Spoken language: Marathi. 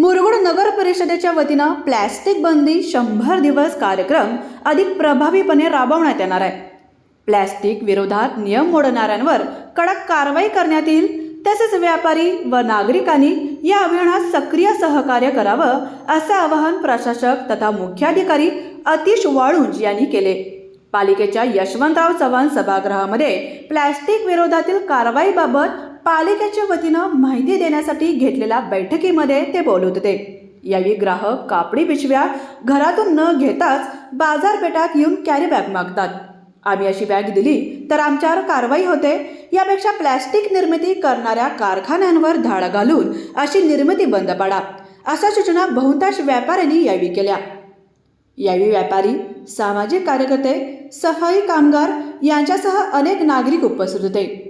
मुरगुड नगर परिषदेच्या वतीनं प्लॅस्टिक बंदी शंभर दिवस कार्यक्रम अधिक प्रभावीपणे राबवण्यात येणार आहे. प्लॅस्टिक विरोधात नियम मोडणाऱ्यांवर कडक कारवाई करण्यात येईल तसेच व्यापारी व नागरिकांनी या अभियानात सक्रिय सहकार्य करावं असं आवाहन प्रशासक तथा मुख्याधिकारी अतिश वाळुंज यांनी केले. पालिकेच्या यशवंतराव चव्हाण सभागृहामध्ये प्लॅस्टिक विरोधातील कारवाईबाबत पालिकेच्या वतीनं माहिती देण्यासाठी घेतलेल्या बैठकीमध्ये ते बोलत होते. यावेळी ग्राहक कापडी पिशव्या घरातून न घेताच बाजारपेठात येऊन कॅरी बॅग मागतात. आम्ही अशी बॅग दिली तर आमच्यावर कारवाई होते. यापेक्षा प्लॅस्टिक निर्मिती करणाऱ्या कारखान्यांवर धाड घालून अशी निर्मिती बंद पाडा अशा सूचना बहुतांश व्यापाऱ्यांनी यावेळी केल्या. यावेळी व्यापारी सामाजिक कार्यकर्ते सफाई कामगार यांच्यासह अनेक नागरिक उपस्थित होते.